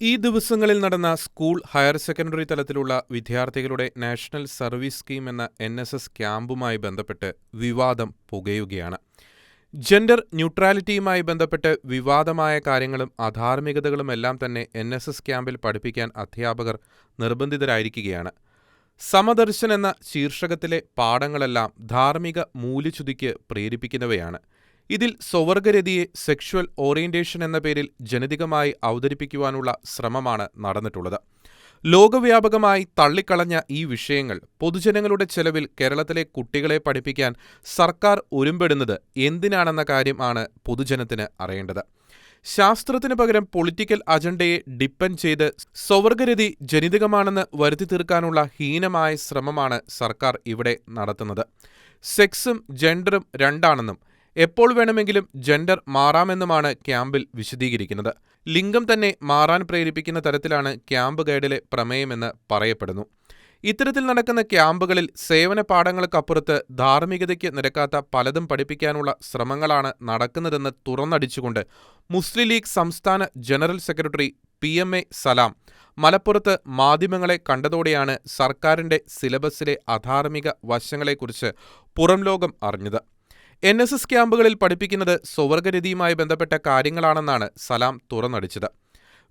ഈ ദിവസങ്ങളിൽ നടന്ന സ്കൂൾ ഹയർ സെക്കൻഡറി തലത്തിലുള്ള വിദ്യാർത്ഥികളുടെ നാഷണൽ സർവീസ് സ്കീം എന്ന എൻ എസ് എസ് ക്യാമ്പുമായി ബന്ധപ്പെട്ട് വിവാദം പുകയുകയാണ്. ജെൻഡർ ന്യൂട്രാലിറ്റിയുമായി ബന്ധപ്പെട്ട് വിവാദമായ കാര്യങ്ങളും അധാർമികതകളും എല്ലാം തന്നെ എൻ എസ് എസ് ക്യാമ്പിൽ പഠിപ്പിക്കാൻ അധ്യാപകർ നിർബന്ധിതരായിരിക്കുകയാണ്. സമദർശൻ എന്ന ശീർഷകത്തിലെ പാഠങ്ങളെല്ലാം ധാർമ്മിക മൂല്യച്യുതിക്ക് പ്രേരിപ്പിക്കുന്നവയാണ്. ഇതിൽ സ്വവർഗരതിയെ സെക്ഷുവൽ ഓറിയന്റേഷൻ എന്ന പേരിൽ ജനിതകമായി അവതരിപ്പിക്കുവാനുള്ള ശ്രമമാണ് നടന്നിട്ടുള്ളത്. ലോകവ്യാപകമായി തള്ളിക്കളഞ്ഞ ഈ വിഷയങ്ങൾ പൊതുജനങ്ങളുടെ ചെലവിൽ കേരളത്തിലെ കുട്ടികളെ പഠിപ്പിക്കാൻ സർക്കാർ ഒരുമ്പെടുന്നത് എന്തിനാണെന്ന കാര്യമാണ് പൊതുജനത്തിന് അറിയേണ്ടത്. ശാസ്ത്രത്തിന് പകരം പൊളിറ്റിക്കൽ അജണ്ടയെ ഡിപ്പെൻഡ് ചെയ്ത് സ്വവർഗരതി ജനിതകമാണെന്ന് വരുത്തി തീർക്കാനുള്ള ഹീനമായ ശ്രമമാണ് സർക്കാർ ഇവിടെ നടത്തുന്നത്. സെക്സും ജെൻഡറും രണ്ടാണെന്നും എപ്പോൾ വേണമെങ്കിലും ജെൻഡർ മാറാമെന്നുമാണ് ക്യാമ്പിൽ വിശദീകരിക്കുന്നത്. ലിംഗം തന്നെ മാറാൻ പ്രേരിപ്പിക്കുന്ന തരത്തിലാണ് ക്യാമ്പ് ഗൈഡിലെ പ്രമേയമെന്ന് പറയപ്പെടുന്നു. ഇത്തരത്തിൽ നടക്കുന്ന ക്യാമ്പുകളിൽ സേവന പാഠങ്ങൾക്കപ്പുറത്ത് ധാർമ്മികതയ്ക്ക് നിരക്കാത്ത പലതും പഠിപ്പിക്കാനുള്ള ശ്രമങ്ങളാണ് നടക്കുന്നതെന്ന് തുറന്നടിച്ചുകൊണ്ട് മുസ്ലിം ലീഗ് സംസ്ഥാന general secretary P M A Salam മലപ്പുറത്ത് മാധ്യമങ്ങളെ കണ്ടതോടെയാണ് സർക്കാരിന്റെ സിലബസിലെ അധാർമിക വശങ്ങളെക്കുറിച്ച് പുറം ലോകം അറിഞ്ഞത്. എൻ എസ് എസ് ക്യാമ്പുകളിൽ പഠിപ്പിക്കുന്നത് സ്വവർഗരതിയുമായി ബന്ധപ്പെട്ട കാര്യങ്ങളാണെന്നാണ് സലാം തുറന്നടിച്ചത്.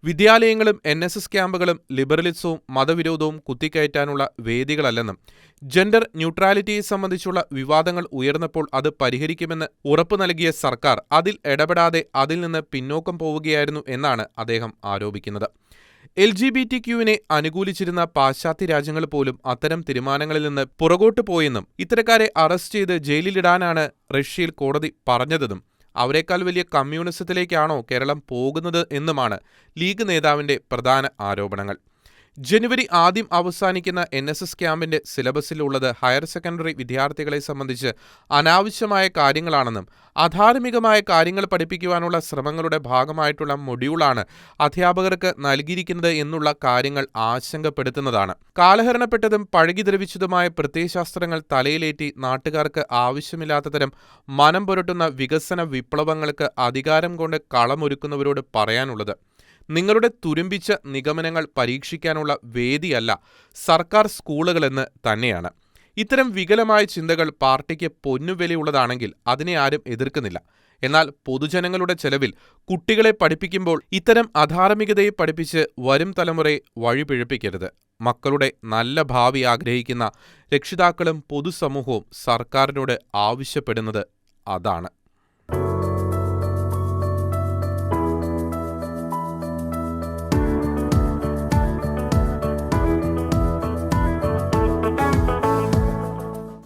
വിദ്യാലയങ്ങളും എൻ എസ് എസ് ക്യാമ്പുകളും ലിബറലിസവും മതവിരോധവും കുത്തിക്കയറ്റാനുള്ള വേദികളല്ലെന്നും ജെൻഡർ ന്യൂട്രാലിറ്റിയെ സംബന്ധിച്ചുള്ള വിവാദങ്ങൾ ഉയർന്നപ്പോൾ അത് പരിഹരിക്കുമെന്ന് ഉറപ്പു നൽകിയ സർക്കാർ അതിൽ ഇടപെടാതെ അതിൽ നിന്ന് പിന്നോക്കം പോവുകയായിരുന്നു എന്നാണ് അദ്ദേഹം ആരോപിക്കുന്നത്. എൽ ജി ബി ടി ക്യുവിനെ അനുകൂലിച്ചിരുന്ന പാശ്ചാത്യ രാജ്യങ്ങൾ പോലും അത്തരം തീരുമാനങ്ങളിൽ നിന്ന് പുറകോട്ട് പോയെന്നും ഇത്തരക്കാരെ അറസ്റ്റ് ചെയ്ത് ജയിലിലിടാനാണ് റഷ്യയിൽ കോടതി പറഞ്ഞതെന്നും അവരെക്കാൾ വലിയ കമ്മ്യൂണിസത്തിലേക്കാണോ കേരളം പോകുന്നത് എന്നുമാണ് ലീഗ് നേതാവിന്റെ പ്രധാന ആരോപണങ്ങൾ. ജനുവരി ആദ്യം അവസാനിക്കുന്ന എൻ എസ് എസ് ക്യാമ്പിന്റെ സിലബസിലുള്ളത് ഹയർ സെക്കൻഡറി വിദ്യാർത്ഥികളെ സംബന്ധിച്ച് അനാവശ്യമായ കാര്യങ്ങളാണെന്നും അധാർമികമായ കാര്യങ്ങൾ പഠിപ്പിക്കുവാനുള്ള ശ്രമങ്ങളുടെ ഭാഗമായിട്ടുള്ള മൊഡ്യൂളാണ് അധ്യാപകർക്ക് നൽകിയിരിക്കുന്നത് എന്നുള്ള കാര്യങ്ങൾ ആശങ്കപ്പെടുത്തുന്നതാണ്. കാലഹരണപ്പെട്ടതും പഴകിദ്രവിച്ചതുമായ പ്രത്യയശാസ്ത്രങ്ങൾ തലയിലേറ്റി നാട്ടുകാർക്ക് ആവശ്യമില്ലാത്ത തരം മനം പുരട്ടുന്ന വികസന വിപ്ലവങ്ങൾക്ക് അധികാരം കൊണ്ട് കളമൊരുക്കുന്നവരോട് പറയാനുള്ളത്. നിങ്ങളുടെ തുരുമ്പിച്ച നിഗമനങ്ങൾ പരീക്ഷിക്കാനുള്ള വേദിയല്ല സർക്കാർ സ്കൂളുകളെന്ന് തന്നെയാണ്. ഇത്തരം വികലമായ ചിന്തകൾ പാർട്ടിക്ക് പൊന്നുവിലയുള്ളതാണെങ്കിൽ അതിനെ ആരും എതിർക്കുന്നില്ല. എന്നാൽ പൊതുജനങ്ങളുടെ ചെലവിൽ കുട്ടികളെ പഠിപ്പിക്കുമ്പോൾ ഇത്തരം അധാർമികതയെ പഠിപ്പിച്ച് വരും തലമുറയെ വഴിപിഴപ്പിക്കരുത്. മക്കളുടെ നല്ല ഭാവി ആഗ്രഹിക്കുന്ന രക്ഷിതാക്കളും പൊതുസമൂഹവും സർക്കാരിനോട് ആവശ്യപ്പെടുന്നത് അതാണ്.